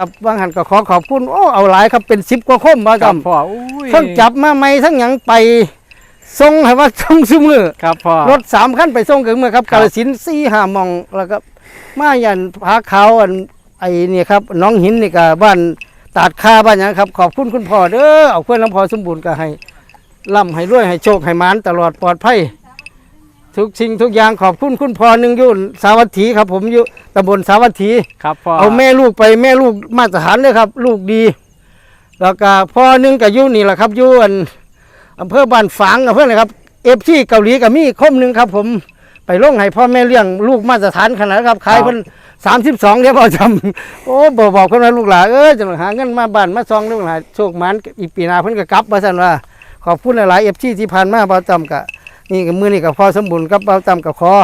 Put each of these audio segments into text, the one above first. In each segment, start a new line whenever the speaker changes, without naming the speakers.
ครับบางหันก็ขอขอบคุณโอ้เอาหลายครับเป็นสิบกว่าคมบ่
ค
จ
รับพ่ออุ้ย
ทั้งจับมาใหม่ทั้งหยังไปส่งให้ว่าส่งซุมือ
ครับพ่อ
รถสามคันไปส่งถึงเมื่อครับ
ครั
กา
บ
ลสินธุ์สี่ห้าหมองแล้วก็มายันผาขาวอันไอ้นี่ครับน้องหินนี่ก็บ้านตาดคาบ้านหยังครับ ขอบคุณคุณพ่อเด้อเอาเพื่อนน้ำพอสมบูรณ์ก็ให้ร่ำให้รวยให้โชคให้หมานตลอดปลอดภัย ทุกสิ่งทุกอย่างขอบคุณคุณพ่อหนึ่งอยุ่สาวัตถีครับ ผมอยู่ตำบลสาวัตถี
ครับพ่อ
เอาแม่ลูกไปแม่ลูกมาตรฐานเลยครับ ลูกดี แล้วก็พ่อหนึงกับยุนี่แหละครับอยุอันอำเภอบ้านฝางอำเภออะไรครับเอฟซีเกาหลีกับมีคมหนึ่งครับ ผมไปลงให้พ่อแม่เลี้ยงลูกมาตรฐานขนาดนั้นครับขายเพิ่นสามสิบสองเดี๋ยวพอจำโอ้บอกบอกเพิ่นว่าลูกหลานเออจะหาเงินมาบ้านมาซองลูกหลานโชคหมันอีกปีหน้าเพิ่นก็กลับมาสั่นว่าขอบคุณหลายๆเอฟซีที่ผ่านมาเบาจำกะ นี่กับมือนี่กับพอสมบูรณ์กับเบาจำกับคอ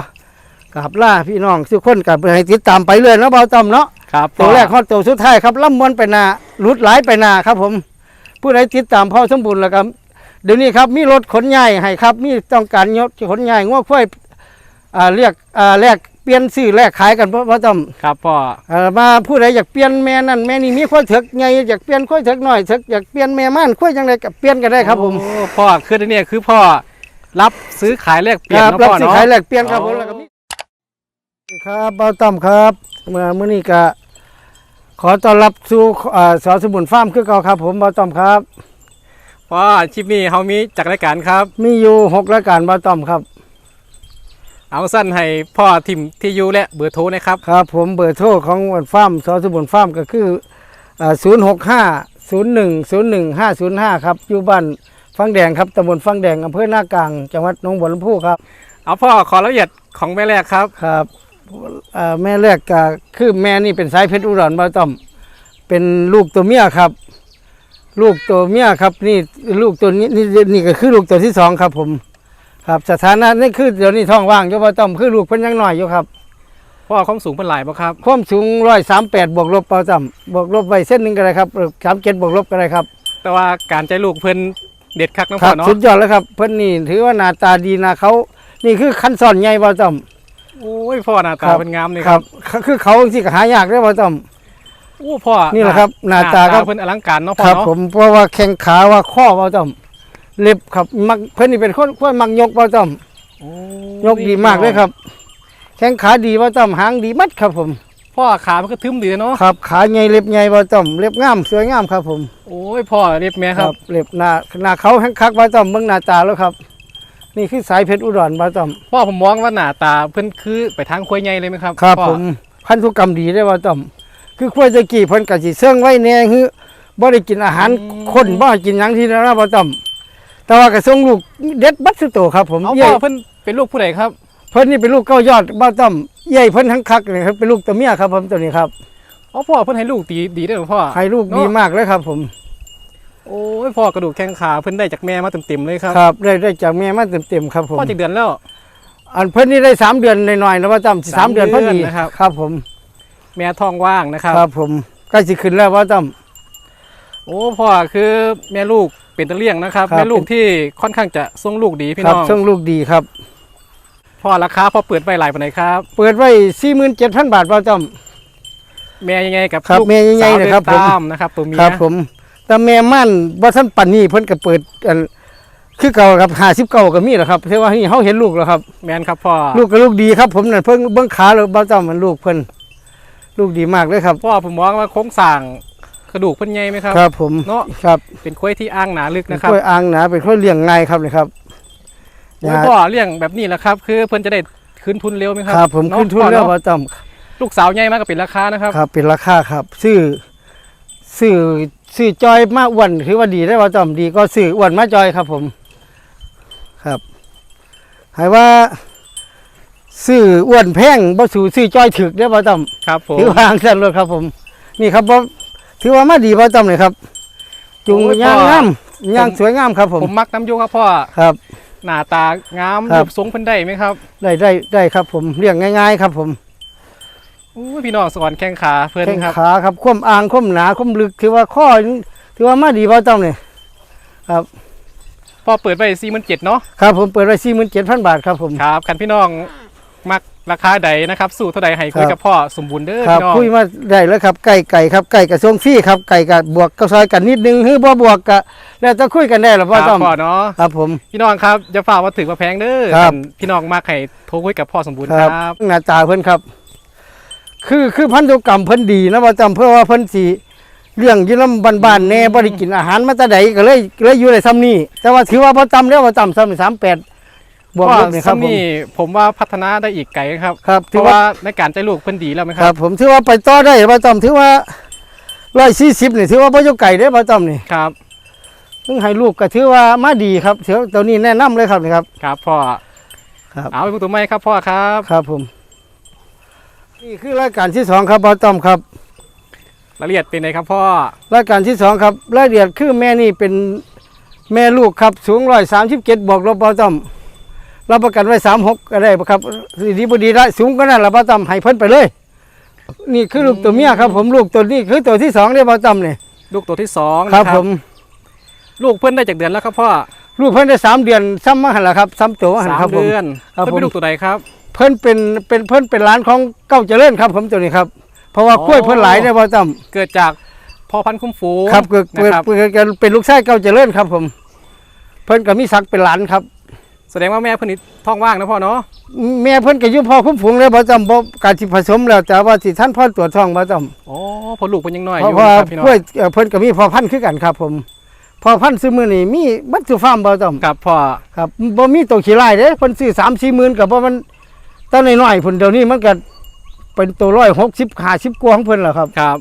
กับล่าพี่น้องทุกคนกับให้ติดตามไปเลยเนาะเบาจำเนาะ
ครับพ่
ตั
อ
วแรกข้อตัวสุดท้ายครับล่ำมวนไปนาหลุดหลายไปนาครับผม ผู้ใดติดตามพ่อสมบูรณ์แล้วครับเดี๋ยวนี้ครับมีรถขนย้ายให้ครับ มีต้องการยกขนย้ายง้อควายอ่าเรียกอ่าแลกเปลี่ยนซื้อแลกขายกันเพราะว่าต้อง
ครับพ่อ
อ่ามาผู้ใดอยากเปลี่ยนแม่นั่นแม่นี่มีควายเถกใหญ่อยากเปลี่ยนควายเถกน้อยเถกอยากเปลี่ยนแม่ม่านควายจังไดก็เปลี่ยนกันได้ครับผม
โอ้พ่อคืออันเนี่ยคือพ่อ รับซื้อขายแลกเปลี่ยน
ครับ
เนาะ
รับ
พ่อ
ซื้อ
เนาะ
ขายแลกเปลี่ยนครับผม
อ๋อ
แล้วก็มีครับเบาต้อมครับเมื่อมื้อนี้ก็ขอต้อนรับสู่อ่าสอสมุนฟาร์มคือเก่าครับ ผมเบาต้อมครับ
พ่อชิปนี้เฮามีจากรายการครับ
มีอยู่หกรายการเบาต้อมครับ
เอาสั้นให้พ่อทิมที่อยู่และเบอร์โทรนะครับ
ครับ ผมเบอร์โทรของวันฟาร์มสอสมุนฟาร์มก็คือศูนย์หกห้าศูนย์หนึ่งศูนย์หนึ่งห้าศูนย์ห้าครับ อยู่บ้าน ฟังแดงครับตำบลฟังแดงอำเภอหน้ากลาง จังหวัดหนองบัวลำพูครับ
เอาพ่อขอละเอียดของแม่แรกครับ
ครับเอ่อแม่แรกก็คือแม่นี่เป็นสายเพชรอุดรเบาต้อมเป็นลูกตัวเมียครับ ลูกตัวเมียครับนี่ลูกตัวนี้นี่นี่ก็คือลูกตัวที่สองครับ ผม ครับสถานะนี่คือเดี๋ยวนี้ท้องว่างอยู่เบาต้อมคือลูกเพิ่นยังน้อยอยู่ครับ
พ่อความสูงเป็นหลายบ่ครับ
ความสูงร้อยสามแปดบวกลบเปล่าจำบวกลบไว้เส้นหนึ่งก็ได้ครับสามเจ็ดบวกลบก็ได้ครับ
แต่ว่าการใจลูกเพิ่น เด็ดคักเน้อง
ค
พ่
รั
อบเนาะ
สุดยอดแล้วครับ เพิ่นนี่ถือว่าหน้าตาดีนะเขา นี่คือขั้นสอนใหญ่เปล่าจ
โอ้ยพ่อหน้า
ครั
ตา
บ
เป็นงามเลยำครับ
คือเขาที่หายากได้เปล่าจ
โอ้พ่อ
นี่แหละครับหน้าตาครับ
เพิ่นอลังการเนาะำพ่อ
ครับ
เนาะ
ผมเพราะว่าแข้งขาว่าข้อเปล่าจำเล็บครับมักเพิ่นนี่เป็นคนคนมักยกเปล่าจ
โอ้ำ
ยกดีมากเลยครับ แข้งขาดีเปล่าจำหางดีมัดครับผม
พ่อขามันก็ทึมดีเนาะ
ครับ ขาใหญ่เล็บใหญ่เปล่าจำเล็บงามสวยงามครับ ผม
โอ้ยพ่อเรียบแม่ครับ
เล็บหน้าหน้าเขาแห้งคักเปล่าจำเบิ่งหน้าตาแล้วครับ นี่คือสายเพชรอุดรเปล่าจำ
พ่อผมมองว่าหน้าตาเพิ่นคือไปทางควยใหญ่เลยไหมครับ
ครับ
พ่อ
ผมพันธุกรรมดีได้ว่าต้อมคือควายตะกี้เพิ่นก็สิเสื่องไว้แน่คือบ่ได้กินอาหารคนบ่ให้กินหยังที่นั่นนะบ่ต้อมแต่ว่าก็ส่งลูกเด็ดบัดสุดโตครับ ผม
เอา
เย้
พ่
ย
อเพิ่นเป็นลูกผู้ใดครับ
เพิ่นนี่เป็นลูกเก้ายอดบ่ต้อมเย้ยเพิ่นทั้งคักเลยครับเป็นลูกตัวเมียครับผมตัวนี้ครับ
เอาพ่อเพิ่นให้ลูกดีดีได้หรือพ่อ
ให้ลูกดีมากเลยครับ ผม
โอ้ยพ่อกระดูกแข้งขาเพิ่นได้จากแม่มาเต็มๆเลยครับ
ครับได้ได้จากแม่มาเต็มๆครับผม
พ่อจากเดือนแล้ว
อันเพิ่นนี่ได้สามเดือนหน่อยๆนะว่าต้อมสิสาม
สาม
เดือนพอดี
เดือนนะครับ
ครับ ผม
แม่ท้องว่างนะครับ
ครับ ผมใกล้สิขึ้นแล้วว่าต้อม
โอ้พ่อคือแม่ลูกเป็นตะเลี่ยงนะครับ
ครับ
แม่ลูกที่ค่อนข้างจะทรงลูกดีพี่
ครั
น้อง
ส่งลูกดีครับ
พ่อราคาพอเปิดไปหลายปานไหนครับ
เปิดไว้47,000บาทว่าต้อม
แม่ยังไงกับ
ครับ
ลูก
แม่ใหญ่ๆ
สาว
นะครับ
เดิน
ผม
ตามนะครับตัวเมีย
ครับผม แต่แม่ม่านบ่ทันปันนี้เพิ่นก็เปิดอันคือเก่าครับ59ก็มีแหละครับแต่ว่านี่เฮาเห็นลูกแล้วครับ
แม่นครับพ่อ
ลูกก็ลูกดีครับผมนั่นเพิ่งเบิ่งขาแล้วบ่จำมันลูกเพิ่นลูกดีมากเลยครับ
พ่อผมมองว่าโครงสร้างกระดูกเพิ่นใหญ่ไหมครับ
ครับผม
เนาะ
ครับ
เป็นค้อยที่อ้างหนาลึก
เป็น
นะครับ
ค่อยอ่างหนาเป็นค่อยเลี้ยงง่ายครับเลยครับ
โอ้ยพ่อเลี้ยงแบบนี้แหละครับ คือเพิ่นจะได้คืนทุนเร็วไหมครั
ครับ ผม
เาะ
ขึ้นทุน
พ่อ
แล้ว
เาะ
บ่จำ
ลูกสาวใหญ่มากก็เป็นราคานะครับ
ครับ เป็นราคาครับซื้อซื้อซื้อจอยมาอ้วนถือว่าดีได้บ่จำดีก็ซื้ออ้วนมาจอยครับ ผม ครับให้ว่าซื้ออ้วนแพงบ่สู่ซื้อจอยถึกได้บ่จำ
ครับผม
ถือวาจังสั่นเลยครับผม นี่ครับผมถือว่ามาดีพอจำเลยครับ จุง
โอ้ย
ย่าง
พ่อ
งามย่างสวยงามครับผม
ผมมักน้ำอยูครับพ่อ
ครับ
หน้าตางาม
ครั
รู
บ
ปทรงเพิ่นได้ไหมครับ
ได้ได้ได้ครับผมเลี้ยงง่าย ๆ ครับผม
อู้ยพี่น้องสอนแข้งขาเพิ่น
แข้ง
ครับ
ขาครับคว่ำอ่างคว่ำหนาคว่ำลึกถือว่าข้อถือว่ามาดีพอจำเลย
พ่อเปิดไปสี่หมื่นเจ็ดเนาะ
ครับผมเปิดไว้สี่หมื่นเจ็ดพันบาทครับผม
ครับคันพี่น้องมัก ราคาใดนะครับ สู่เท่าใดให้คุย
ครับ
กับพ่อสมบูรณ์เด้อ
ครับ
พี่น้อง
คุยมาได้แล้วครับไก่ไก่ครับไก่กับทรงฟรี่ครับไก่กับบวกก็ซอยกันนิดนึงหรือบ่บวกก็แล้วจะคุยกันได้หรอ
ค
พ่อ
รับ
ต้อม
พ่อเนาะ
ครับผม
พี่น้องครับอย่าฝ่าว่าถึงว่าแพงเด้อ
ครับ
พี่น้องมากให้โทรคุยกับพ่อสมบูรณ์
ค
ค
รั
รั
บบหน้าตาเพิ่นครับ คือคือพันธุกรรมเพิ่นดีนะพ่อต้อมเพื่อว่าเพิ่นสิเลี้ยงอยู่น้ำบ้านๆแน่บ่ได้กินอาหารมาแต่ใดก็เลยเลยอยู่ในซ้ำนี้แต่ว่าถือว่าพ่อต้อมแล้วพ่อต้อมซ้ำสามแปด บวก
พ่อ
ลบนี่ครับผม
นี่ผมว่าพัฒนาได้อีกไกลครับ
ครับ
เพ
ถือ
ราะ
ว่า
ว่าในการใจลูกเพิ่นดีแล้วไหมค
ครั
รั
บบผมถือว่าไปต่อได้พ่อต้อมถือว่าร้อยสี่สิบนี่ถือว่าพ่อยู่ไก่ได้อพ่อต้อมนี่
ครับ
ซึ่งให้ลูกก็ถือว่ามาดีครับถือตัวนี้แนะนำเลยครับนี่ครับ
ครับพ่อ
ครับ
เอาไปพูดตัวไม่ครับพ่อครับ
ครับผม นี่คือรายการที่สองครับพ่อต้อมครับ
รายละเอียดเป็นไงครับพ่อ
รายการที่สองครับรายละเอียดคือแม่นี่เป็นแม่ลูกครับสูงร้อยสามสิบเจ็ดบอกเราพ่อต้อม รับประกันไว้สามหกก็ได้ครับดีบดีได้สูงก็นั่นแหละพ่อต้อมให้เพิ่นไปเลย นี่คือลูกตัวเมียครับ ผมลูกตัวนี้คือตัวที่สองเนี่ยพ่อต้อมเนี่ย
ลูกตัวที่สอง
ครับ
นะ
ผม
ลูกเพิ่นได้จากเดือนแล้วครับพ่อ
ลูกเพิ่นได้สามเดือนซ้ำมาหันละครับซ้ำตัวมาหัน
สาม
ครับผม
เดือน
ครับ
เพิ่นเป็น
ผม
ลูกตัวใดครับ
เพิ่นเป็นเป็นเพิ่นเป็นร้านของเก้าเจริญครับ ผมตัวนี้ครับ เพราะว่า
อ๋อ
กล้วยเพิ่นหลายเนี่ยพ่อต้อม
เกิดจากพ่อพันธุ์คุ้มฝูง
ครับเกิด
นะ
เกิด
ครับ
เกิดเกิดเป็นลูกชายเก้าเจริญครับ ผม เพิ่นก็มีศักดิ์เป็นหลานครับ
แสดงว่าแม่เพิ่นนี่ท้องว่างนะพ่อเนาะ
แม่เพิ่นก็อยู่พ่อคุ้มฝูงเลยบ่จำบ่การสิผสมแล้วแต่ว่าสิท่านพ่อตรวจท้องบ่จำ
โอ้พอลูกเพิ่นยังน้อยอ
เพราะ
ยู่
ว่า
นะครับพี่น้อง
กล้วยเอ่อเพิ่นก็มีพ่อพันธุ์คือกันครับผมพ่อพันธุ์ซื้อมื้อนี้มีบัดสุฟาร์มบ่จำ
ครับพ่อ
ครับบ่มีตัวขี้ไล่เด้เพิ่นซื้อ3-4หมื่นก็บ่มันตอนน้อยๆพุ่นเดี๋ยวนี้มันก็เป็นตัว160 50กว่าของเพิ่นแล้วครับ
ครับ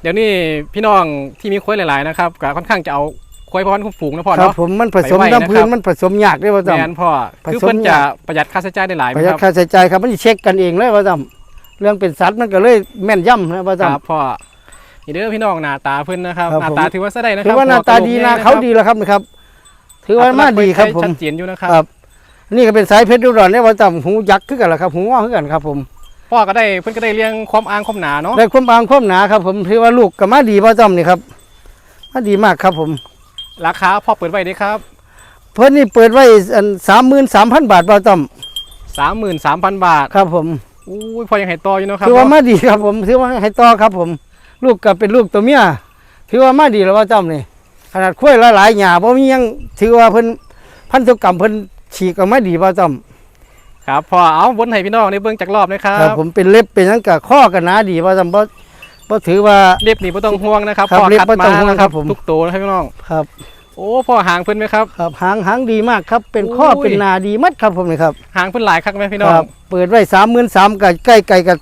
เดี๋ยวนี้พี่น้องที่มีควายหลาย ๆ นะครับก็ค่อนข้างจะเอา ควายพ่อพันธุ์คุ้มฝูงนะพ่อ
ครับ
เนาะ
ผมมันผสม
ไปไว้
น้ำพื้น
นะครับ
มันผสมยากเด้บ่จำ
แม่นพ่อ
ผสม
คือเพิ่นจะประหยัดค่าใช้จ่ายได้หลายไหม
ประหยั
ค
ด
รับ
ค่าใช้จ่ายครับมันสิเช็คกันเองเลยบ่จำเรื่องเป็นสัตว์มันก็เลยแม่นยำนะบ่
ค
จำ
รับพ่อนี่เด้อพี่น้องหน้าตาเพิ่นนะครับ
ครับ
หน้า
ผม
ตาถือว่าใช้ได้นะค
ถื
รั
อบว่าหน้าตาดีนะเขาดีแล้วครับนะครับ ถือว่ามาดีครับผม
ชัดเจนอยู่นะครับ
ครับ นี่ก็เป็นสายเพชรดุร้อนเนี่ยว่าจำหูยักษ์ขึ้นกันแหละครับหูงอขึ้นกันครับผม
พ่อก็ได้เพิ่นก็ได้เลี้ยงความอ่างความหนาเนาะ
ได้ความบางความหนาครับผมถือว่าลูกกับมาดีพ่อจำนี่ครับมาดีมากครับผม
ราคาพ่อเปิดไว้เด้ครับ
เพิ่นนี่เปิดไว้สามหมื่นสามพันบาทพ่อจ
33,000บาทำ
ครับผม
อุ้ยพ่อยังให้ต่ออยู่เนาะครับ
ถือว่า
เนาะ
มาดีครับผมถือว่าให้ต่อครับผม ลูกกับเป็นลูกตัวเมียถือว่ามาดีแล้วพ่อจำนี่ขนาดคุ้ยหลายๆหญ้าบ่มีหยังถือว่าเพิ่นพันธุกรรมเพิ่นฉีกก็มาดีพ่อจำ
ครับพ่อเอาวนให้พี่น้องได้เบิ่งจากรอบเลยครั
ครับ
บ
ผมเป็นเล็บเป็นหยังกับข้อกันหนาดีพ่อจำบ่ บ่ถือว่า
เรียบนี่บ่ต้องห่วงนะครับ
ครับ
พ่อ
เรียบ
คัด
บ่ต้อง
มา
ห่วง
นะ
ครับผม
ทุกตัวนะครับพี่น้อง
ครับ
โอ้พ่อหางเพิ่นไหมครับ
ครับหางหางดีมากครับ เป็นข้อ
โอ้ย
เป็นนาดีมัดครับผมนี่ครับ
หางเพิ่นหลายคักไหมพี่น้อ
ค
ง
รับ เปิดไว้สามหมื่นสามกับใกล้ไก่กับ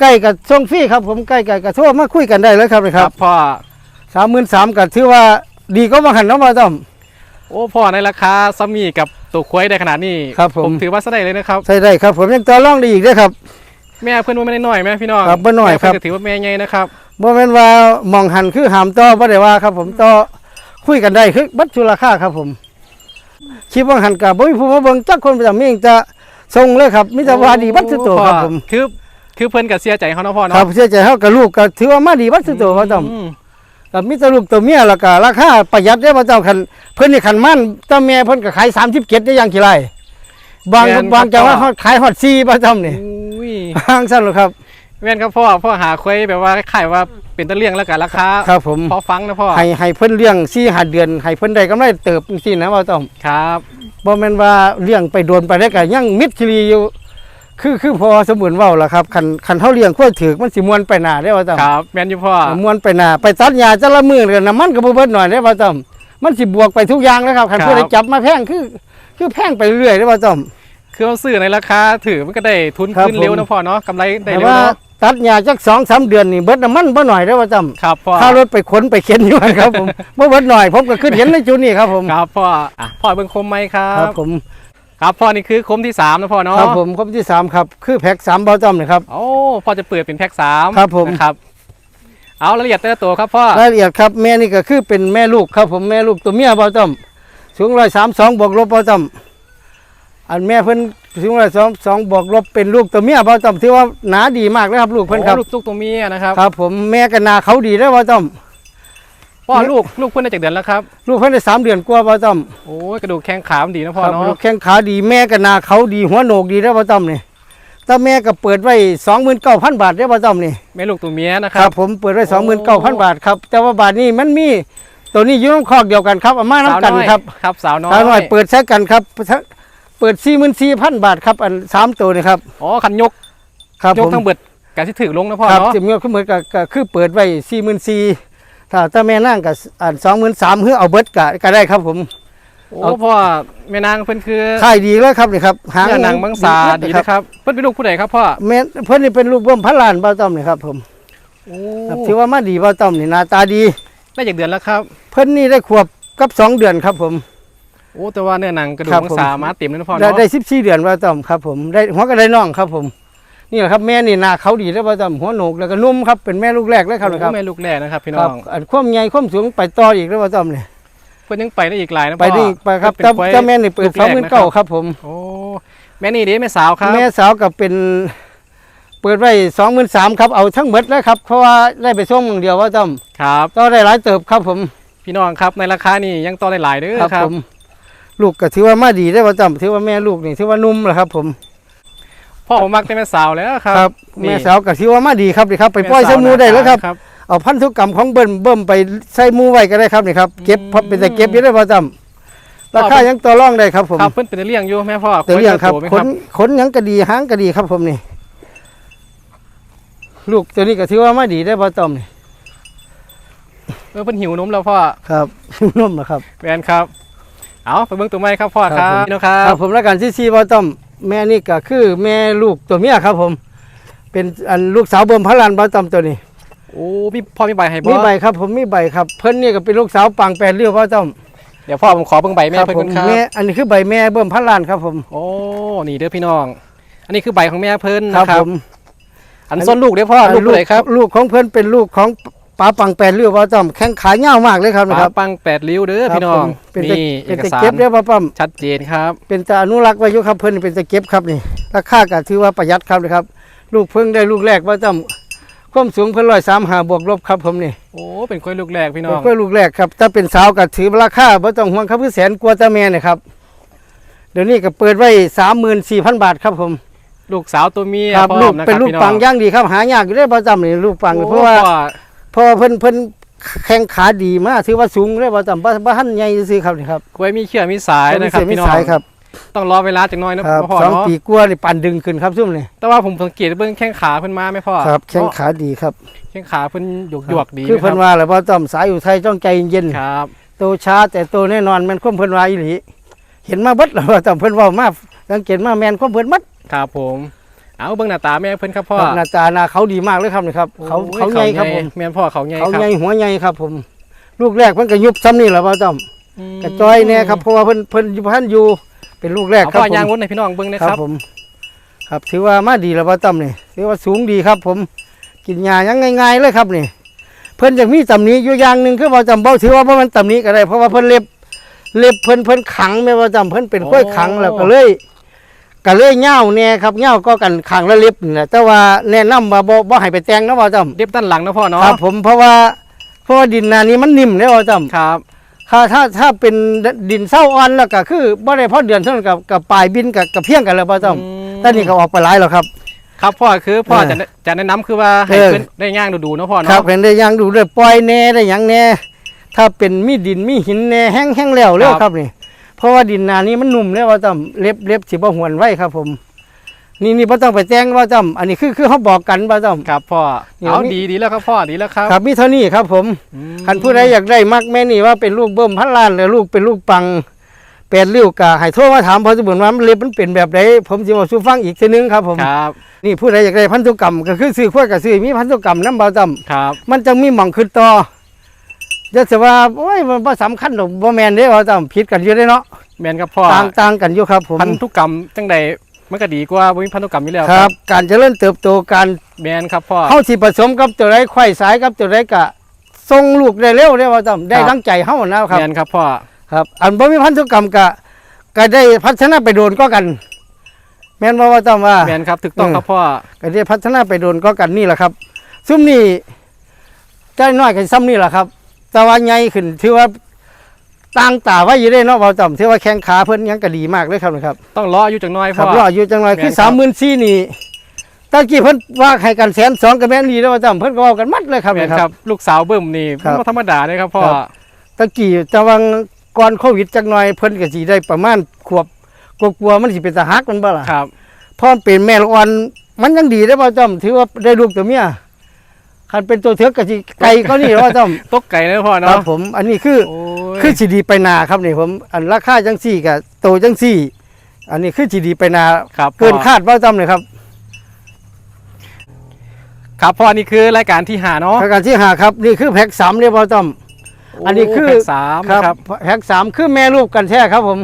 ใกล้กับส่งฟรีครับผมใกล้ไก่กับทั่วมาคุยกันได้เลยครับนี่
ค
ค
รั
รั
บบพ่อ
สามหมื่นสามกับถือว่าดีก็มาหันเน้องมาต้อม
โอ้พ่อในราคาซัมมี่กับตัวควายได้ขนาดนี้
ครับผม
ถือว่าซะได้เลยนะครับ
ใช่ได้ครับ ผมยังต่อรองได้อีกเด้วยครับ
แม่เพิ่นว่าไม่ได้น้อยไหมพี่น้อง
ครับบ่น้อย
แม่
ครับ
เพิ่นก็ถือว่าแม่ใหญ่นะครับ
บ่แม่นว่ามองหันคือหามต่อบ่ได้ว่าครับ ผมต่อคุยกันได้คือบัตรชุราคาครับผมคลิปว่างหันกับบ่มีผู้มาเบิ่งจักคนประจำมีแต่ส่งเลยครับมีแต่ว่าดีบัตรสุดโตวครับผม
คือคือเพิ่นก็เสียใจเขาเนาะพ่อ
ครั
เนาะ
บเสียใจเฮากับลูกก็ถือว่ามาดีบัตรสุดโตวครับต้อม
ม
กับมีแต่ลูกตัวเมียแล้วก็ราคาประหยัดได้อพระเจ้าคันเพิ่นนี่คันมั่นเจ้าแม่เพิ่นก็ขาย37ได้อย่างกี่ไรบางบางจังหวัดเขาขายฮอด4ประจำนี่
อุ้ ย
บางซั่นหรอกครับ
แม่นครับพ่อพ่อหาควายแบบว่าขายว่าเป็นตะเลี่ยงแล้วกันราคา
ครับผม
พอฟังนะพ่อ
ให้ให้เพิ่นเลี้ยง4 5เดือนให้เพิ่นได้กำไรเติบจังซี่นะว่าต้อง
ครับ
บ่แม่นว่าเลี้ยงไปโดนไปได้ก็ยังมิดชิลีอยู่ คือคือพอสมบูรณ์เว้าล่ะครับคันคันเฮาเลี้ยงควายถึกมันสิม่วนไปหน้าได้อว่าต้อง
ครับแม่นอยู่พ่อ
ม่วนไปหน้าไปตัดหญ้าแต่ละมื้อก็น้ำมันก็บ่เบิดหน่อยได้อว่าต้องมันสิบวกไปทุกอย่างนะครับคัน
ครับ
เพิ่นได้จับมาแพงคือ คือแพงไปเรื่อยได้อว่าต้อง
คือเอาซื้อในราคาถือมันก็ได้ทุน
ครับ
ขึ้นเร็ว
ผม
นะพ่อเนาะกำไรได้
แต่
เร็ว
ว่า
เนาะ
ตัดหญ้าจักสองสามเดือนนี่เบิดน้ำมันบ่หน่อยได้อว่าจ
ครับพ่อำ
ค่ารถไปขนไปเข็นอยู่นั่นครับผม บ่เบิดหน่อยผมก็ขึ้นเห็นในจุดนี้ครับผม
ครับพ่ออะพ่อเบิ่งคมไหมครั
ครับบผม
ครับพ่อนี่คือคมที่สามนะพ่อเนาะ
ครับผมครบที่สามครับ คือแพ็กสามเบาจอมนี่ครับ
โอ้พ่อจะเปิดเป็นแพ็กสาม
ครับผม
นะครับ เอารายละเอียดแต่ละตัวครับพ่อ
รายละเอียดครับแม่นี่ก็คือเป็นแม่ลูกครับผมแม่ลูกตัวเมียเบาจอมสูงร้อยสามสองบวกลบเบาจ อมอันแม่เพิ่นสูงร้อยสองสองบวกลบเป็นลูกตัวเมียเบาจอมถือว่าหนาดีมากเลยครับลูกเพิ่นครับ
โอ้ลูกตุ๊กตัวเมียนะครับ
ครับ ผมแม่ก็นาเขาดีได้อเบาจอม
พ่อลูกลูกเพิ่นได้จากเดือนแล้วครับ
ลูกเพิ่นได้สามเดือนกว่าเบาจอม
โอ้ยกระดูกแข้งขามันดีนะพ่อ
ครับ
เนาะ
ลูกแข้งขาดีแม่ก็นาเขาดีหัวโหนกดีได้อเบาจอมนี่แต่แม่ก็เปิดไว้สองหมื่นเก้าพันบาทได้อพ่อต้อมนี่
แม่ลูกตัวเมียนะค
ค
รั
รับบผมเปิดไว้สองหมื่นเก้าพันบาทครับแต่ว่าบาทนี้มันมีตัวนี้อยู่น้ำคอกเดียวกันครับเอามา
สาว
น้ำกัน
น้อย
ครับ
ครับสาวน้อย
สาวน้อยเปิดใช้กันครับเปิดสี่หมื่นสี่พันบาทครับอันสามตัวนี่ครับ
อ๋อคันยก
ครับ
ย
ผ
ก
ม
ทั้งเบิดกะสิถือลงนะพ่อ
ครับ
เนาะ
จะมีก็เหมือนกับก็คือเปิดไว้สี่หมื่นสี่ถ้าถ้าแม่นั่งกับอันสองหมื่นสามเพื่อเอาเบิดก็ก็ได้ครับผม
โอ้
เอา
พ่อแม่นางเพิ่นคือ
ขายดีแล้วครับนี่ครับ
เนื้อหนังมังสาดี
ครับ
นะครับเพิ่นเป็นลูกผู้ใดครับพ่อ
แม่นเพิ่นนี่เป็นลูกเบิ้มพันล้านเบ้าต้อมนี่ครับผม
โอ้
ครับถือว่ามาดีเบ้าต้อมนี่หน้าตาดี
ได้จากเดือนแล้วครับ
เพิ่นนี่ได้ขวบกับสองเดือนครับผม
โอ้แต่ว่าเนื้อหนังกระดูก
ครับ
มัง
ผม
สามาเต็มเลยนะพ่อ
ได้
เนาะ
ได้สิบสี่เดือนเบ้าต้อมครับผมได้หัวก็ได้น้องครับผมนี่แหละครับแม่นี่หน้าเขาดีแล้วเบ้าต้อมหัวโหนกแล้วก็นุ่มครับเป็นแม่ลูกแรกเลยครับนะค
โอ้
รับ
แม่ลูกแรกนะครับพี่
ค
น้
รั
อบง
อันความใหญ่ความสูงไปต่ออีกแล้วเบ้าต้อมนี่
เพิ่นยังไปได้อีกหลายนะพ่อ
ไปได้ไปครับ
เป็น
เจ้า
ควาย
เจ้าแม่นี่เปิด
ลูก
สอง
แร
หมื่น
นะค
เก้า
รับ
ครับผม
โอ้แม่นี่เด้แม่สาวครับ
แม่สาวกับเป็น เปิดไว้สองหมื่นสามครับเอาทั้งหมดเลยครับ เพราะว่าได้ไปส่งอย่างเดียวว่าต้อม
ครับ
ก็ได้หลายเติบครับผม
พี่น้องครับในราคานี่ยังต่อได้หลายเด้อ
ครับ
ครั
ผ
บ
ม ลูกก็ถือว่ามาดีได้ว่าต้อมถือว่าแม่ลูกนี่ถือว่านุ่มแหละครับ ผม
พ่อผมมักแต่แม่สาวแล้วครับ
ครับ
นี่
แม่สาวก็ถือว่ามาดีครับนี่ครับ ไปปล่อย
แม่
ใส่
สาว
หมูได้แล้วครับ
ครับ
เอาพันธุกรรมของเบิ่มเบิ่มไปใส่หมูไว้ก็ได้ครับนี่ครับเก็บ
อืม
เพราะเป็นแต่เก็บอยู่ได้ว่าต้อมราคายังต่อรองได้ครับผม
ครับเพิ่นเป็นเลี้ยงอยู่แม่พ่อ
แต่เรื่องครับ
ไว้
ข
เจ้าตัวนไหม
ขนหยังก็ดีหางก็ดีครับผมนี่ ลูกตัวนี้ก็ถือว่ามาดีได้บ่ต้อมนี่
เออเพิ่นหิวนมแล้วพ่อ
ครับนุ่มนะครับ
แมนครับ เอาไปเบิ่งตัวไม้ครับพ่อ
ค
ค
รั
รั
บบผม
พี่น้องครั
ครับบผมแล้วกันซีซีบ่ต้อมแม่นี่ก็คือแม่ลูกตัวเมียครับผม เป็นอันลูกสาวเบิ่มพระลานบ่ต้อมตัวนี้
โอ้พี่พ่อมีใบให้บ่
มีใบครับผมมีใบครับ เพิ่นนี่ก็เป็นลูกสาวปางแปดเลี้ยวบ่ต้อม
เดี๋ยวพ่อผมขอเบิ่งใบแม่
ครับ
เพิ่น
ผ
ก่อ
ม
นครับ
แม่อันนี้คือใบแม่เบิ่มพระลานครับผม
โอ้นี่เด้อพี่น้อง อันนี้คือใบของแม่เพิ่น
ครั
นะ
บ
ครั
ผ
บ
ม
อันส้นลูกเด้อพ่อลูกผู้ใดครับ
ลูกของเพิ่นเป็นลูกของ ป๋าปังแปดเลี้ยวบ่ต้อมแข้งขายาวมากเลยครับนะ
ป
ค
ลา
รับ
ปังแปดริ้วเด้อ
ครับ
พี่น้อง
ผมเป็นตะ
นี่เอ
เป็น
ก
ตะ
สา
เก็
ร
บเด้อบ่ป้อม
ชัดเจนครับ
เป็นตาอนุรักษ์ไว้อยู่ครับเพิ่นเป็นตะเก็บครับนี่ราคาก็ถือว่าประหยัดครับนะครับ ลูกเพิ่งได้ลูกแรกว่าต้อมความสูงเพิ่นร้อยสามหาบวกลบครับผมนี่
โอ้ เป็นกล้วยลูกแรกพี่น้
เป็
อนง
กล้วยลูกแรกครับ ถ้าเป็นสาวก็ถือราคาบ่ต้องห่วงครับคือแสนกว่าตาแม่นี่ครับเดี๋ยวนี้ก็เปิดไว้สามหมื่นสี่พันบาทครับผม
ลูกสาวตัวเมีย
ครับ
พร้อม
ลูก
นะ
เป็น
ครับ
ลูก
พี่น้อง
ปังย่างดีครับหายากอยู่ได้อประจำนี่ลูกปังนี่
โอ้
เพราะว่า
พ่อ
เพราะว่าเพิ่นเพิ่นแข้งขาดีมากถือว่าสูงได้อประจำบ่บ่ทันใหญ่ซื่อๆครับนี่ครับ
กล้วยมีเขี้ยวมีสายนะครับ
มี
พี่น้อง
สายครับ
ต้องรอเวลาจักหน่อยนะครับพ่อ
สอง
เนาะ
ปีกว่านี่ปั่นดึงขึ้นครับซุ่มนี่
แต่ว่าผมสังเกตเบิ่งแข้งขาเพิ่นมาไหมพ่อ
ครับแข้ง
เนาะ
ขาดีครับ
แข้งขาเพิ่นหยวกหยวกๆดี
คือ
นะค
เพิ่น
รับ
ว่าแหละว่าต้อมสายอยู่ไทยต้องใจเย็น
ครับ
โตช้าแต่โตแน่นอนแม่นความเพิ่นว่าอีหลีเห็นมาเบิดแล้วว่าต้อมเพิ่นเว้ามาสังเกตมาแม่นความเพิ่นมัด
ครับผม เอาเบิ่งหน้าตาแม่เพิ่นครับพ่อ
ครับหน้าตาหน้าเขาดีมากเลยครับนี่ครับ เขา
โอ้ย
เขาใหญ่ครับผม
แม่นพ่อเขาใหญ่
เขา
ครับ
ใหญ่หัวใหญ่ครับ ผม ลูกแรกเพิ่นก็ยุบซ้ำนี่แหละว่าต้อม
ม
กระจอยแน่ครับเพราะว่าเพิ่นเพิ่นอยู่พันอยู่เป็นลูกแรก
เอา
ครับ
พ่อ
ผม
ยางวนให้พี่น้องเบิ่งนะ
ค
ค
รั
รั
บบผม ครับถือว่ามาดีแล้วว่าต้อมนี่ถือว่าสูงดีครับ ผม กินยายังง่ายๆเลยครับนี่ เพิ่นจะมีตำหนิอยู่อย่างหนึ่งคือว่าจำเบ้าถือว่าบ่มันตำหนิก็ได้เพราะว่าเพิ่นเล็บเล็บเพิ่นเพิ่นขังแม่ว่าจำเพิ่นเป็นข้อยขังแล้วก็เลย ก็เลยเหย้าแน่ครับเหย้าก็กันขังแล้วเล็บนี่แหละแต่ว่าแนะนำว่าบ่บ่ให้ไปแต่งนะว่าจำ
เด็บด้านหลังนะพ่อเนาะ
ครับผมเพราะว่าเพราะว่าดินนานี้มันนิ่มเด้ว่าจำ
ครับ
ถ้าถ้าถ้าเป็นดินเศร้าอ่อนแล้วก็คือบ่ได้พอเดือนเท่านั้นกับกับปลายบินกับกับเพียงกันแล้วบ่ต้อง
ม
แต่นี่ก็ออกไปหลายแล้วครับ
ครับพ่อคือพ่อ
เออ
จะจะแนะนำคือว่าให้
เออ
เพิ่นได้ย่างดูๆเนาะพ่อ
ครั
เนาะ
บเห็นได้ยังดูด้วยปล่อยแหน่ได้หยังแหน่ถ้าเป็นมีดินมีหินแหน่แห้งแห้งแล้วเร็วครับนี่ เพราะว่าดินนานี้มันนุ่มแล้วว่าต้องเล็บเล็บสิบ่หวนไว้ครับ ผม นี่นี่บ่ต้องไปแจ้งว่าต้องอันนี้คือคือเขาบอกกันว่าต้อง
ครับพ่อ
นี่
เอา
นี่
ดีดีแล้วครับพ่อดีแล้วครับ
ครับมีเท่านี้ครับผม
อืม
คันผู้ใดอยากได้มักแม่นี่ว่าเป็นลูกเบิ่มพันล้านหรือลูกเป็นลูกปังแปดริ้วกะให้โทรมาถามพอสมบูรณ์ว่ามันเล็บมันเป็นแบบใดผมสิบอกสู่ฟังอีกทีนึงครับผม
ครับ
นี่ผู้ใดอยากได้พันธุกรรม ก็คือซื้อขั้วกับซื้อมีพันธุกรรมน้ำเบาต่ำ
ครับ
มันจะมีหม่องขึ้นต่อ จะสิว่าโอ้ยมันบ่สำคัญหรอกบ่แม่นเด้เบาต่ำผิดกันอยู่เด้เนาะ
แมนครับพ่อ
ต่างต่างกันอยู่ครับผม
พันธุกรรมจังใดมันก็ดีกว่าบ่มีพันธุกรรมอยู่แล้ว
ครับ การเจริญเติบโตการ
แมนครับพ่อ
เฮาสิผสมกับตัวใดไข่สายกับตัวใดกะส่งลูกได้เร็วเด้เบาต่ำได้
ครับ
ดังใจเฮานะครับ
แมนครับพ่อ
ครับอันบ่มีพันธุกรรมกะก็ได้พัฒนาไปโดนก็กัน แม่นบ่ว่าต่ำว่า
แมนครับถูกต้อง
เออ
ครับพ่อ
ก็ได้พัฒนาไปโดนก็กันนี่แหละครับ ซุ้มนี่ใจน้อยกันซ้ำนี่แหละครับ แต่ว่าใหญ่ขึ้นถือว่าต่างตาไว้อยู่ได้เนาะเบาต่ำถือว่าแข้งขาเพิ่นยังก็ดีมากเลยครับนะครับ
ต้องรออายู่จังน้อย
ค
พ่
รั
อบ
รออยู่จังเลยคือ
แม่นครั
สาม
บ
หมื่นสี่นี่ตะกี้เพิ่นว่าให้กันแสนสองกับแม่นดีแล้วว่าจำเพิ่นก็เว้ากันมัดเลยครับ
แม่
เนี่ย
น
ค
ค
รั
รับ บ ลูกสาวเบิ่มนี่
ครับ
บ่ธรรมดาเลยครับพ่อ
ครับ ตะกี้จะวังก่อนโควิดจักหน่อยเพิ่นก็สิได้ประมาณขวบกลัวๆมันสิเป็นตาฮักมันบ่ล่ะ
ครับ
พอมันเป็นแม่ลูกอ่อนมันยังดีได้อบ่จำถือว่าได้ลูกตัวเมีย คันเป็นตัวเถือกก็สิไกลก็นี่ว่าจำ
ตกไก่นะพ่อ
ครั
เนาะ
บผมอันนี้คือ
โอ้ย
คือสิดีไปนาครับนี่ผมอันราคาจังซี่กับโตจังซี่ อันนี้คือสิดีไปนา
ครับ
เกิน
พ่อ
คาดว่าจำเลยครับ
ครับพ่อนี่คือรายการที่หาเนาะ
ประการที่หาครับนี่คือแพ็กสามเรียบร้อยจำ อันนี้คือ
โแพ็กสาม
ครับ
นะครับ
แพ็กสามคือแม่ลูกกันแท้ครับผม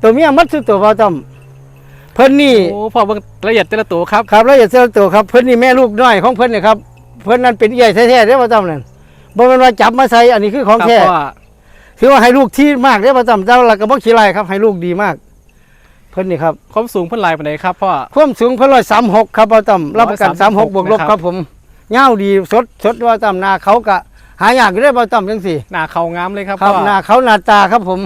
ตัวเมียมัดสุดตัวเบาจำเพิ่นนี่
โอ้พ่อเบิ่งละเอียดแต่ละตัวครับ
ครับแล้วอย่าเสียตัวครับเพิ่นนี่แม่ลูกน้อยของเพิ่นนี่ครับ เพิ่นนั่นเป็นใหญ่แท้ๆเรียบร้อยจำนั่นบ่แม่นว่าจับมาใส่อันนี้คือของ
ครับ
แท้
พ่อ
ถือว่าให้ลูกที่มากเรียบร้อยจำเจ้าละก็บ่ขี้ไรครับ ให้ลูกดีมาก เพิ่นนี่ครับ
ความสูงเพิ่นลายปานใดครับพ่อ
ความสูงเพิ่นร้อยสามหกครับเบาจำรับประกันสามหก
136
บวกลบ
นะครับ
ครับผมเงาวดีสดสดว่าจำหนาเขากะ หายากอยู่ได้เบาจำจังสี่
หน้าเขางามเลยครับ
ครับ
พ่อ
หน้าเขาหน้าตาครับผม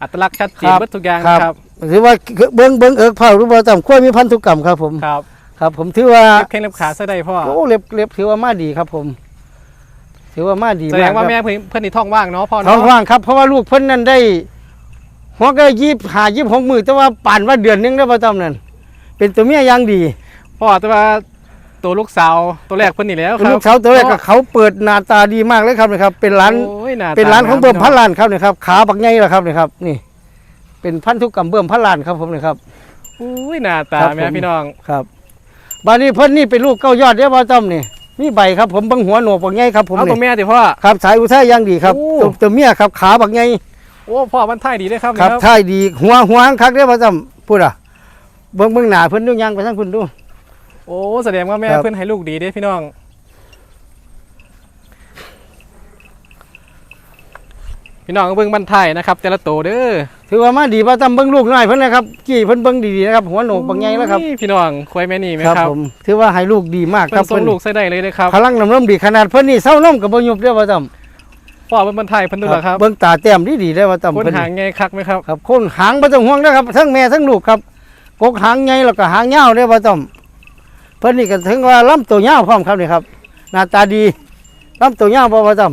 อัตลักษณ์ชัดเจน
ครับ
เบิดทุกอย่าง
ครับ
ครับ
ถือว่าเบิ้งเบิ้งเอิกเผาหรือเบาจำขั้วมีพันธุกรรมครับผม
ครับ
ครับผมถือว่า
เล็บแข้งเล็บขาใส่ได้พ่อ
โอ้เล็บเล็บถือว่ามาดีครับผม ถือว่ามาดี
แสด
มาก
งว่า
ครับ
แม่เพิ่นเพิ่นนี่ท้องว่างเนาะพ่อ
ท้อง
เนาะ
ว่างครับเพราะว่าลูกเพิ่นนั่นได้หัวก็ยีบหายีบหกมือแต่ว่าป่านว่าเดือนหนึงได้ประจำนั่นเป็นตัวเมียอยังดี
พ่อแต่ว่าตัวลูกสาวตัวแรกเพิ่นนี่แล้วครับ
ลูกสาวตัวแรกก็เขาเปิดหน้าตาดีมากเลยครับนะครับ เป็นร้าน
โอ้ยหน้า
เป็นร้านของเบิ่มพัน
ต
ล้านครับเนี่ยครับขาบักใหญ่ละครับเนี่ยครับ นี่ เป็นพันธุกรรมเบิ่มพันล้านครับผมเนี่ยครับ
อุ้ยหน้าตา
ครับ
แม่
ผม
พี่น้อง
ครับ บานี้เพิ่นนี่เป็นลูกเก้ายอดเด้อบ่ต้อมนี่มีใบครับ ผมเบังหัวโหนกบักใหญ่ครับผม
เอาตัว
นี่
แม่ดิพ่อ
ครับสายอุทัยอย่างดีครับ
โอ้
ตัวตัวเมียครับขาบักใหญ่
โอ้พ่อมันท่ายดีเลยครับ
ครับ
นี่
ท้ายดีหัวหัวคักเด้อบ่ต้อมพูดอะเบิ่งเบิ่งหน้าเพิ่นดูยังไปทางเพิ่นดู
โอ้แสดงว่าแม่
ครับ
เพิ่นให้ลูกดีเด้พี่น้อง พี่น้องเบิ่งบันทายนะครับ แต่ละตัวเด้อ
ถือว่ามาดีบ่ต้อมเบิ่งลูกน้อยเพิ่นนะครับกี้เพิ่นเบิ่งดีๆนะครับหัวโหนกบักใหญ่แล้วครับ
อุ้ยพี่น้องควายแม่นี่ไหม
ครับ
ครับ
ผมถือว่าให้ลูกดีมากค
เพิ่
รับ
นส่งลูกใส่ได้เลยนะครับ
พลังน้ำนมดีขนาดเพิ่นนี่เศร้านมก็บ่ยุบเด้อบ่ต้อม
พ่อเบิ่งบันทายเพิ่นดูเหรอครับ
เบิ่งตาแต้มดีๆได้ว่าต้อม
คน
เพิ่น
หางไงคักไหมครับ
ครับคนหางบ่ต้องห่วงนะครับทั้งแม่ทั้งลูกครับกกหางใหญ่แล้วก็หางยาวได้บ่ต้อมเพิ่นนี่ก็ถึงว่าลำตัวยาวพร้อมครับนี่ครับหน้าตาดีลำตัวยาวบ่บ่ต้อม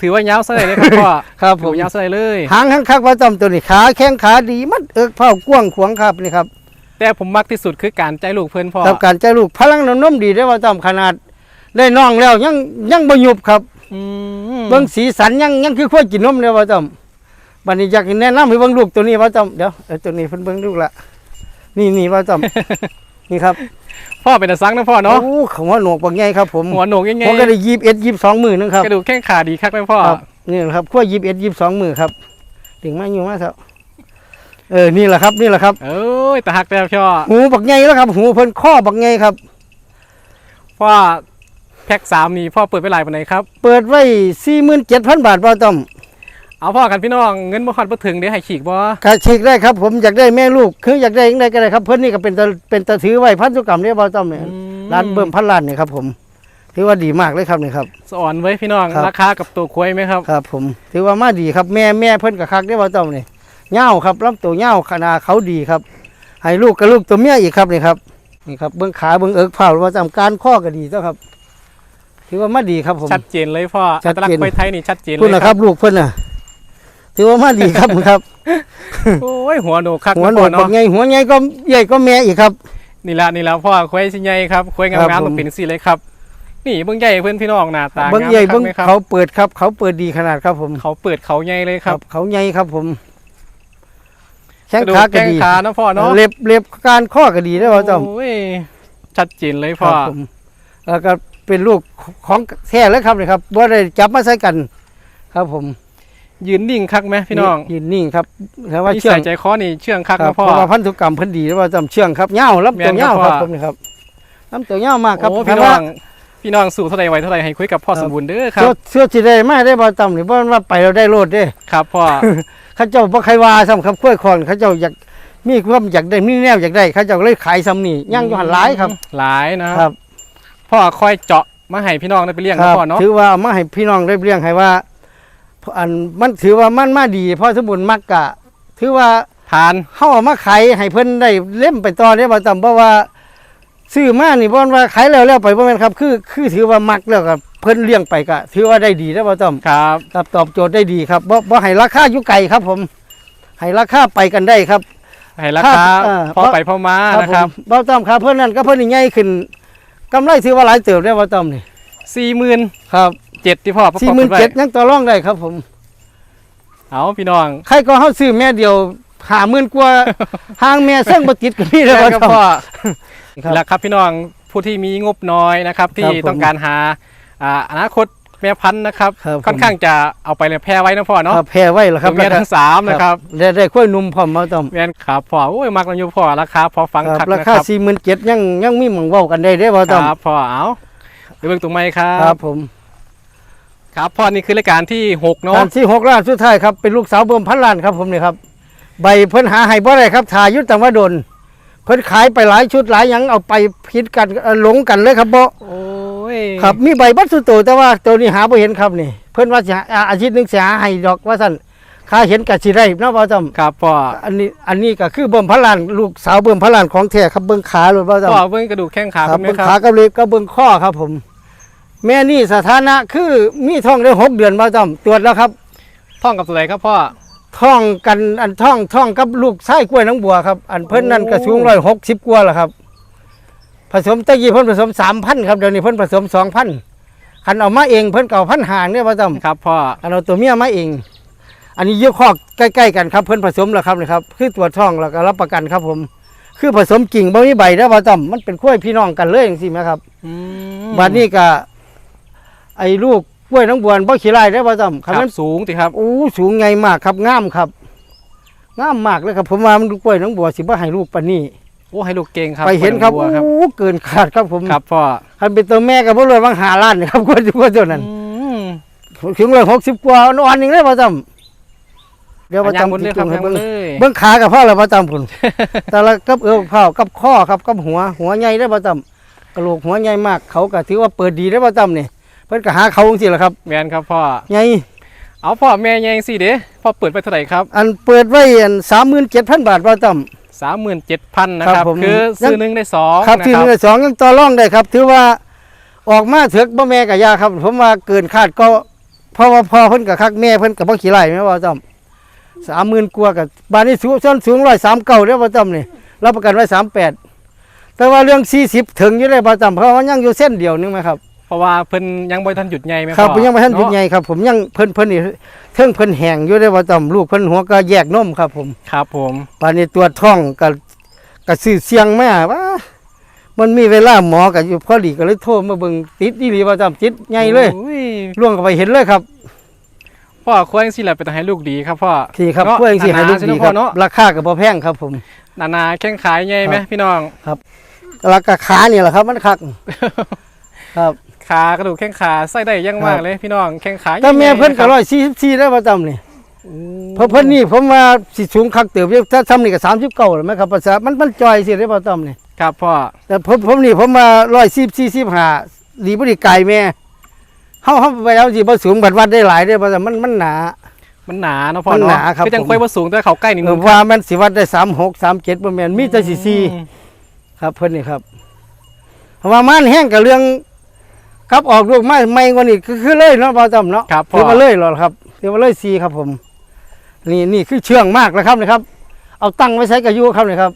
ถือว่ายาวใส่ได้เลยครับพ่อ
ครับผ
ถือ
ม
ว่ายาวใส่ได้เลย
หางข้างคักบ่ต้อมตัวนี้ขาแข้งขาดีมัดเอิกเผากว้างขวางครับนี่ครับ
แต่ผมมักที่สุดคือการใจลูกเพิ่นพ่อ
กับการใจลูกพลังน้ำนมดีได้บ่ต้อมขนาด ได้น้องแล้วยังยังบ่ยุบครับ
อืม
เบิ่งสีสันยังยังคือควายกินนมเลยบ่ต้อมบัดนี้อยากให้แนะนำให้เบิ่งลูกตัวนี้บ่ต้อมเดี๋ยวเดี๋ยวตัวนี้เพิ่นเบิ่งลูกละนี่นี่บ่ต้อม นี่ครับ
พ่อเป็นตาซังนะพ่อเนาะ
โอ้ของหัวโหนกบางใหญ่ครับผม
หัวโหนกยังไง
ผมก็ได้ยีบเอ็ดยีบสองมือนึงครับ
กระดูกแข้งขาดีคักไหมพ่อ
ครับนี่แหละครับขั้วยีบเอ็ดยีบสองมือครับถึงมาอยู่มาครับเออนี่แหละครับนี่แหละครับ
เอ้ยตาหักแต่พ่อ
หูบักใหญ่แล้วครับ หูเพิ่นข้อบักใหญ่ครับ
พ่อแพ็กสามนี่พ่อเปิดไปหลายปานไหนครับ
เปิดไว้สี่หมื่นเจ็ดพันบาทบ่ต้อม
เอาพ่อกันพี่น้องเงินบ่ฮอดบ่ถึงเดี๋ยวให้ฉีกบ่
กาฉีกได้ครับผมอยากได้แม่ลูกคืออยากได้ยังไงก็ได้ครับเพิ่นนี่ก็เป็นตะเป็นตะถือไว้พันธุกรรมเนี่ยบ่ต้อมเนี่ยร้านเบิ่มพันล้านเนี่ยครับผมถือว่าดีมากเลยครับนี่ครับ
สอนไว้พี่น้อง
ครับ
ราคากับตัวควายไหมครับ
ครับผมถือว่ามาดีครับแม่แม่เพิ่นกับคักได้บ่ต้อมนี่เง่าครับลำตัวเง่าขนาดเขาดีครับ ให้ลูกกับลูกตัวเมียอีกครับนี่ครับนี่ครับเบื้องขาเบื้องเอิกเผาว่าจำการข้อก็ดีเจ้าครับ ถือว่ามาดีครับผม
ชัดเจนเลยพ่อ
ชั
อั
ด
ตลัก
เจ
ษ
น
ณ์ควายไทยนี่ชัดเจน
คุณ
เลย
นะ
ค
ค
รั
รับบลูกเพิ่นน่ะ ถือว่ามาดีครับครับ
โอ้ยหัวโหนกคัก
หัวโหน
พ่
ก
อ
บั
เนาะ
กใหญ่หัวใหญ่ก็ใหญ่ก็แม่อีกครับ
นี่ละนี่ละพ่อควายสิใหญ่ครับควาย
ครับ
งามๆ
ผม
ต้องเป็นสิเลยครับ นี่เบิ่งใหญ่เพื่อนพี่น้องหน้าตา
เบื้อง
งาม
ใหญ่
คั
เบื้
ก
อง
ไหมครับ
เขาเปิดครับ เขาเปิดดีขนาดครับผม
เขาเปิดเขาใหญ่เลยครับ
เขาใหญ่ครับผมแข้ง
กระดูก
ขาก็
แข้ง
ดี
ขานะพ่อเนาะ
เล็บเล็บการข้อก็ดีได้อว่าจอม
โอ้ยชัดเจนเลย
ค
พ่อ
รับผมแล้วก็เป็นลูกของแท้เลยครับนี่ครับว่าได้จับมาใส่กัน ครับผม
ยืนนิ่งคักไหมพี่น้อง
ยืนนิ่งครับแต่ว่า
นิ
เชื่อ
สั
ง
ยใจคอนี่เชื่องคัก
ครับ
นะ
เพ
พ่อ
ราะว่าพันธุกรรมเพิ่นดีแล้วว่าจำเชื่องครับเง่ารับตัว
แม่นครับ
เง่าครับ
พ่อ
ผมนี่ครับรับตัวเง่ามากครับ
โอ้
แต่
พี่น้
ว่า
องพี่น้องสู่เท่าไรไว้เท่าไรให้คุยกับพ่อ
ครับ
สมบูรณ์เด้อครั
เชื่อบเชื่อสิได้มาได้บ่จำนี่บ่ว่าไปเราได้โลดเด้
ครับพ่อ
เขาเจ้าบ่ใครว่าซ้ำครับกล้วยคอนเขาเจ้าอยากมีความอยากได้มีแนวอยากได้เขาเจ้าเลยขายซ้ำนี่ย่างอยู่หันหลายครับ
หลายนะค
ครั
รับพ่อคอยเจาะมาให้พี่น้องได้ไปเลี้ยง
ค
นะ
รับ
พ่อเนาะ
ถือว่าเอามาให้พี่น้องได้เลี้ยงให้ว่า อันมันถือว่ามันมาดีเพราะสมบุญมักกะ ถือว่า
ทาน
เฮาเอามาขายให้เพิ่นได้เล่มไปต่อได้บ่จำเพราะว่าซื้อมานี่บ่ว่าขายแล้วแล้วไปบ่แม่นครับ คือคือถือว่ามักแล้วก็เพิ่นเลี้ยงไปก็ถือว่าได้ดีแล้วบ่ต้อม
ครับ
ครับตอบโจทย์ได้ดีครับบ่บ่ให้ราคาอยู่ไกลครับ ผมให้ราคาไปกันได้ครับ
ให้ราคา
ครับเออ
พอไปพอมานะครับ
ผมบ่ต้อมครับเพิ่นนั่นก็เพิ่นนี่ใหญ่ขึ้นกำไรถือว่าหลายเติบได้บ่ต้อมนี่
สี่หมื่น
ครับ
เจ็ดที่พ่อประกอบกันไว้
47,000ยังต่อรองได้ครับ ผม
เอาพี่น้อง
ใครก็เฮาซื้อแม่เดียว50,000กว่าห่างแม่เสิ่งบ่ติดก็มีแล้ว
แม่
บ่
ครับ
ต้อม
พ่อ
ครับ
แล้วครับพี่น้องผู้ที่มีงบน้อยนะครับ ที่
ครับผม
ต้องการหาอ่าอนาคตแม่พันธุ์นะครับ
ครับผม
ค่อนข้างจะเอาไปเลยแพร่ไว้นะพ่อเนาะ
ครับแพ้ไว้แล้วครับ
ตัวเมียทั้งสามนะครับ
ได้ได้ค่อยหนุ่มพร้อมบ่ต้อม
แม่นครับพ่อโอ้ยมักกันอยู่พ่อราคาพอฟัง
ค
คั
รั
ก
บรา
นะ
คา
ครับ
สี่หมื่นเจ็ดยังยังมีหมองเว้ากันได้ได้อบ่
ค
ต้อม
รับพ่อเอาเดี๋ยวเบิ่งตรงไม้ครั
ครับบผม
ครับพ่อนี่คือรายการที่หกเนาะ
การที่หกล้านสุดท้ายครับเป็นลูกสาวเบิ่มพันล้านครับผมนี่ครับใบเพิ่นหาให้บ่ได้ครับถ่ายอยุตังว่าโดนเพิ่นขายไปหลายชุดหลายหยังเอาไปผิดกันเอ่อหลงกันเลยครับบ่
โอ้ย
ครับมีใบบัตรสุดโตแต่ว่าตัวนี้หาบ่เห็นครับนี่ เพิ่นว่าสิหาอ่าอาทิตย์หนึงสิหาให้ดอกว่าซั่นค่าเห็นก็สิได้เนาะบ่ต้อม
ครับพ่อ
อันนี้อันนี้ก็คือเบิ่มพันล้านลูกสาวเบิ่มพันล้านของแท้ครับเบิ่งขาเลยบ่ต้อม
พ่อเบิ่งกระดูกแข้งขา
ค
ค
รั
รั
บบเบิ่ง
ค
ขา
รับ
กับเล็บกับเบิ่งข้อครับผม แม่นี่สถานะคือมีท้องได้หกเดือนบ่ต้อมตรวจแล้วครับ
ท่องกับตัวไหนครับพ่อ
ท่องกันอันท่องท่องกับลูกไส้กล้วยน้องบัวครับอันเพิ่นนั่น
โอ้
ก็สูงร้อยหกสิบกว่าแล้วครับ ผสมตะกี้เพิ่นผสมสามพันครับเดี๋ยวนี้เพิ่นผสมสองพันคันเอามาเองเพิ่นเก่าพันหางเนี่ยว่าจ
ครับพ่อำ
อันเอาตัวเมียมาเอง อันนี้เยอะคอกใกล้ๆกันครับเพิ่นผสมแล้วครับนี่ครับ คือตัวจท้องแล้วก็รับประกันครับผม คือผสมกิ่งบ่มีใบแล้วว่าจำมันเป็นกล้วยพี่น้องกันเลยจังซี่ไหมครับ
อืม
บัดนี้ก็ ไอ้ลูกกล้วยน้องบัวบ่ขี้ไล่ได้อว่าจำ
ค
คัน
รั
นั้
บ
น
สูงสิครับ
โอ้สูงใหญ่มากครับงามครับงามมากเลยครับผมว่ามันดูกล้วยน้องบัวสิบ่ให้ลูกปานนี้
โอ้ให้ลูกเก่งครับ
ไปเห็นครับ
บัวครับ
โอ้เกินขาดครับผม
ครับพ่อ
คันเป็นตัวแม่ก็บ่รวยบางหาล้านครับกล้วยกล้วยตัวนั้น
อืม
ถึงเลย60กว่าอ่อนๆนึงเลยบ่จำเดี๋ยวบ่
ย่างบน
จำ
เลยครับย่างบ
เบิ่
น
ง
เลย
เบิ่งขากับพ่อแล้วบ่จำพุ่น แต่ละกับเอวเผากับข้อครับกับหัวหัวใหญ่ได้อบ่จำกระโหลกหัวใหญ่มากเขาก็ถือว่าเปิดดีได้อบ่จำนี่ เพิ่นก็หาเขาจังซี่ล่ะครับ
แมนครับพ่อ
ใหญ่
เอาพ่อแม่ยังสิเด้พ่อเปิดไปเท่าไหร่ครับ
อันเปิดไว้อัน37,000 บาทบ่จำ
สามหมื่นเจ็ดพันนะค
ครั
รั
บบผม
คือซื้อหนึ่งได้สอง
ครับ
นะ
ที่
ค
ห
รับ
นึ่งสองยังต่อรองได้ครับ ถือว่าออกมาเถอกบ่แม่กับยาครับ ผมว่าเกินคาดก็เพราะว่าพ่อเพิ่นกับคักแม่เพิ่นกับบ่ขี้ไล่แม่ว่าจำสามหมื่นกว่ากับบ้านนี้สูงส้นสูงร้อยสามเก้าเด้อบ่จำนี่รับประกันไว้สามแปดแต่ว่าเรื่องสี่สิบถึงอยู่ได้บ่จำเพราะว่ายังอยู่เส้นเดียวนึงไหมครับ
เพ ราะว่าเพิ่นยังบ่ทันหยุดใหญ่ไหม
ครับ
พ่อ
ยังไม่ทันหยุด
เาะ
ใหญ่ครับ ผมยังเพิ่นเพิ่นนี่เทิงเพิ่นแห้งอยู่ได้บ่จำลูกเพิ่นหัวก็แยกนมครับ ผม
ครับผม
ป่านนี้ตัวจท้องกับกับสื่อเสียงแม่ว่ามันมีเวลาหมอกับอยู่พอดีก็เลยโทรมาเบิ่งติดอีหลีว่าจำติดใหญ่เลย
โอ้ย
ล่วงเข้าไปเห็นเลยครับ
พ่อควรสิแหละเป็นให้ลูกดีครับพ่อ
ที่ครับ
เนาะ
เพื่อสิให้ลูก
หนาๆ
ดี
สิ
ครับ
เนาะ
ราคาก็บ่แพงครับผม
นานาแข้งขายใหญ่ไหม
ครับ
พี่น้อง
ราคาขานี่แหละครับมันคักครับ
ขากระดูกแข้งขาใส่ได้ยังมากเลยพี่น้องแข้งขา
แต่แม่
ใหญ่ๆ
เพิ่นก็ะ
ค
ร้
บ
อยสี่สิบสี่ได้ประจำนี่
โอ้
เพราะเพิ่นนี่ผมว่าสิสูงคักเติบอยู่ถ้าซ้ำนี่ก็สามสิบเก้าแล้วไหมครับภาษามันมันจอยสิได้ประจำนี่
ครับพ่อ
แต่ผมผมนี่ผมมาร้อยสี่สี่สิบห้าดีบ่ดีไกลแม่เฮาเฮาไปแล้วสิบ่สูงบัดวัดได้หลายได้อประจำมันมันหนา
มันหนาเนาะพ่อ
มันห
เนาะ
นาครับ
คือจัง
ผม
ค่อยบ่สูงแต่เขาใกล้นิด
เอ
นึ
องว่ามันสิวัดได้สามหกสามเจ็ดประมาณมีแต่สี่สี่
อืม
ครับเพิ่นนี่ครับเพราะว่ามันแห้งกับเรื่อง ครับออกลูกไม้ไม่กว่านี้คือคือเลยเนาะบ่จำเนาะ
ครับพ่
ถื
อ
อว่าเลยเหรอครับถือว่าเลยซีครับผม นี่นี่คือเชื่องมากนะครับนะครับ เอาตั้งไว้ใช้กับยูครับนี่ครับ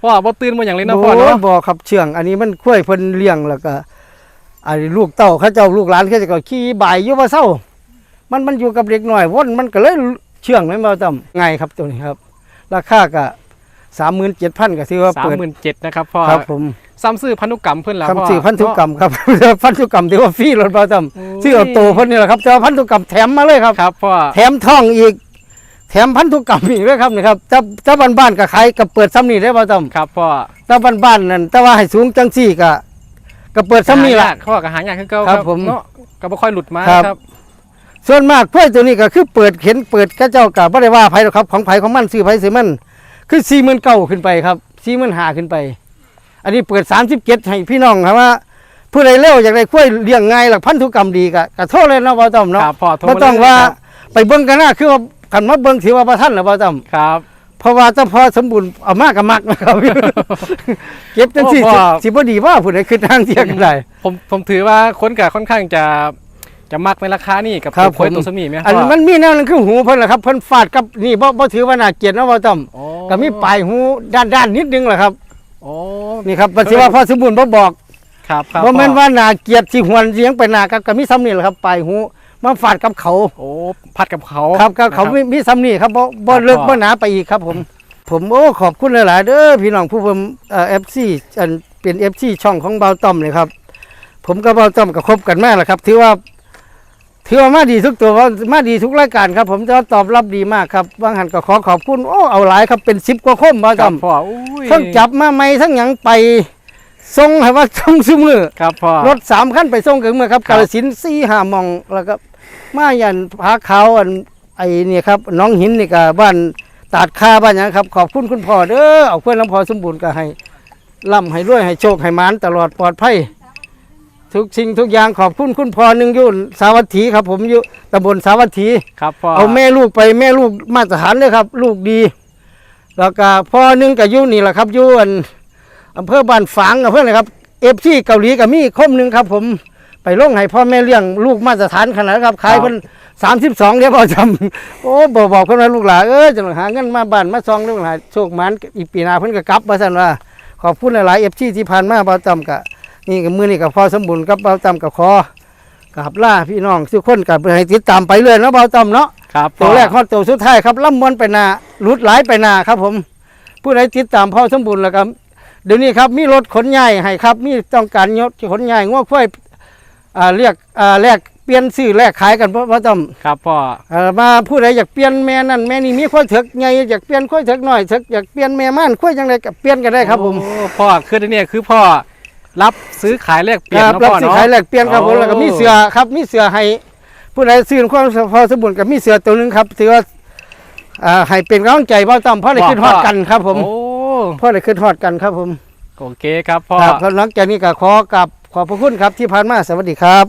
พ่อบ่ตื่นมาอย่างเลยเนาะ
โอ้
พ่อเนาะ
บ่ครับเชื่อง อันนี้มันคุ้ยเพิ่นเลี้ยงแล้วก็อันนี้ลูกเต้าเขาเจ้าลูกหลานเขาจะก็ขี่บ่ายอยู่ว่าเศร้า มันมันอยู่กับเด็กน้อยวนมันก็เลยเชื่องไม่มาจำง่ายครับตัวนี้ครับ ราคาก็ สามหมื่นเจ็ดพันก็ถือว่า
สาม
เปิด
หมื่นเจ็ดนะครับพ่อ
ครับผม
ซ้ำซื้อพันธุกรรมเพิ่นแล้วพ่อ
คำสื่อพันธุกรรมครับ พันธุกรรมถือว่าฟรีรถประจำซื้อเอาโตเพิ่นนี่แหละครับแต่ว่าพันธุกรรมแถมมาเลยครับ
ครับพ่อ
แถมท่องอีก แถมพันธุกรรมอีกด้วยครับนี่ครับเจ้าเจ้าบ้านบ้านๆก็ขายกับเปิดซ้ำนี่ได้ประจ
ครับพ่อำ
เจ้าบ้านบ้านๆนั่นแต่ว่าให้สูงจังสี่ก็ก็เปิดซ้ำนี่ละ
หายากพ่อก็หายากคือเก่า
ครับผม
เนาะก็บ่ค่อยหลุดมา
ครับ
นะครับ
ส่วนมากกล้วยตัวนี้ก็คือเปิดเข็นเปิดก็เจ้ากับไม่ได้ว่าไผหรอกครับ ของไผของมันซื้อไผซื้อมัน คือสี่หมื่นเก้าขึ้นไปครับสี่หมื่นห้าขึ้นไป อันนี้เปิดสามสิบเจ็ดให้พี่น้องครับว่าผู้ใดเร็วอยากได้กล้วยเลี้ยงง่ายหลักพันธุกรรมดีก็ก็โทษเลยเนาะบ่ต้อมเนาะ
ครับพ่อโทร
บ่
มา
ต้อง
เลย
ว่า
ครับ
ไปเบิ่งกันหน้าคือว่าคันมาเบิ่งถือว่าบ่ทันแล้วบ่ต้อม
ครับ
พเพราะว่าเจ้าพ่อสมบูรณ์เอามากกับมักนะครับเก็บจังสิ
โอ้พ่อ
สิบ่ดีว่าผู้ใดคือทางเที่ยงกันได้
ผมผมถือว่าคนกับค่อนข้างจะ จะมักในราคานี่กับ
ครับ
ตัวควาย
ผม
ตัวสมีไหม
อัน
พ่อ
มันมีแนวนึงคือหูเพิ่นล่ะครับเพิ่นฟาดกับนี่บ่บ่ถือว่าน่าเกลียดนะบ่ต้อม
โอ้
ก็มีปลายหูด้านๆนิดนึงแหละครับ
โอ้
นี่ครับบ่สิว่าพ่อสมบูรณ์บ่บอก
ครับครับ
บ่แม่น
พ่อ
ว่าน่าเกลียดสิหวนเสียงไปหน้ากับก็มีซ้ำนี่แหละครับปลายหูมาฟาดกับเขา
โอ้พัดกับเขา
ครับก็เขา
นะ
มีมีซ้ำนี่ครับบ่บ่
ครับ
เลิก
พ่อ
บ่หนาไปอีกครับผม ผมโอ้ขอบคุณหลาย ๆ เด้อพี่น้องผู้ผมเอ่อ FC อันเป็น FC ช่องของเบาต้อมเลยครับ ผมกับเบาต้อมก็คบกันมาแล้วครับ ถือว่า ถือว่ามาดีทุกตัวว่ามาดีทุกรายการครับ ผมจะตอบรับดีมากครับบางหันก็ขอขอบคุณโอ้เอาหลายครับเป็นสิบกว่าคมเบา
ค
ต้
รั
อบม
พ่ออุ้ย
ทั้งจับมาไม่ทั้งหยังไปส่งให้ว่าส่งซุมือ
ครับพ่อ
รถสามคันไปส่งถึงเมืองครับ
ครั
กา
บ
ลสินธุ์สี่ห้ามองแล้วก็มายันผาขาวอันไอ้นี่ครับหน้องหินนี่ก็บ้านตาดคาบ้านหยังครับ ขอบคุณคุณพ่อเด้อเอาเพื่อนลำพอสมบูรณ์ก็ให้ร่ำให้รวยให้โชคให้หมานตลอดปลอดภัย ทุกสิ่งทุกอย่างขอบคุณคุณพ่อหนึ่งอยุ่นสาวัตถีครับ ผมอยู่ตำบลสาวัตถี
ครับพ่อ
เอาแม่ลูกไปแม่ลูกมาตรฐานเลยครับ ลูกดี แล้วก็พ่อหนึงก็อยู่นี่แหละครับอยู่อันอำเภอบ้านฝางอำเภออะไรครับเอฟซีเกาหลีก็มีคมหนึ่งครับ ผมไปลงให้พ่อแม่เลี้ยงลูกมาตรฐานขนาดนั้นครับขายเพิ่นสามสิบสองเดี๋ยวพอจำโอ้บอกบอกเพิ่นว่าลูกหลานเออจะหาเงินมาบ้านมาซองลูกหลานโชคหมันอีกปีหน้าเพิ่นก็กลับมาสั่นว่าขอบคุณหลายๆเอฟซีที่ผ่านมาเบาจำกะ นี่ก็มือนี่ก็พอสมบูรณ์กับเบาจำกับคอกราบล่าพี่น้องทุกคนกับให้ติดตามไปเลยเนาะเบาจำเนาะ
ครับพ่
ตั
อ
วแรกฮอดตัวสุดท้ายครับล่ำมวนไปหนาหลุดหลายไปหนาครับ ผม ผู้ใดติดตามพ่อสมบูรณ์แล้วครับเดี๋ยวนี้ครับมีรถขนย้ายให้ครับ มีต้องการยกขนย้ายง้อควายอ่าเรียกอ่าแลกเปลี่ยนซื้อแลกขายกันเพราะว่าต้อง
ครับพ่อ
อ่ามาผู้ใดอยากเปลี่ยนแม่นั่นแม่นี่มีควายเถกไงอยากเปลี่ยนควายเถกหน่อยเถกอยากเปลี่ยนแม่ม่านควายจังไดก็เปลี่ยนกันได้ครับผม
โอ้พ่อคืออันเนี่ยคือพ่อ รับซื้อขายแลกเปลี่ยน
ครับ
เนาะ
รับ
พ่อ
ซื้อ
เนาะ
ขายแลกเปลี่ยนครับผม
โอ้
แล้วก็มีเสือครับมีเสือให้ผู้ใดซื้อความพอสมบูรณ์กับมีเสือตัวหนึงครับถือว่าอ่าให้เป็นกำลังใจเบ้าต้อมเพราะได้ขึ้นฮอดกันครับ ผม
โอ้
เพราะได้ขึ้นฮอดกันครับผม
โอเคครับพ่อ
ครับหลังจากนี้ก็ขอกับขอบพระคุณครับที่ผ่านมาสวัสดีครับ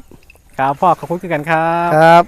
ครับพ่อขอบคุณกันครับ
ครับ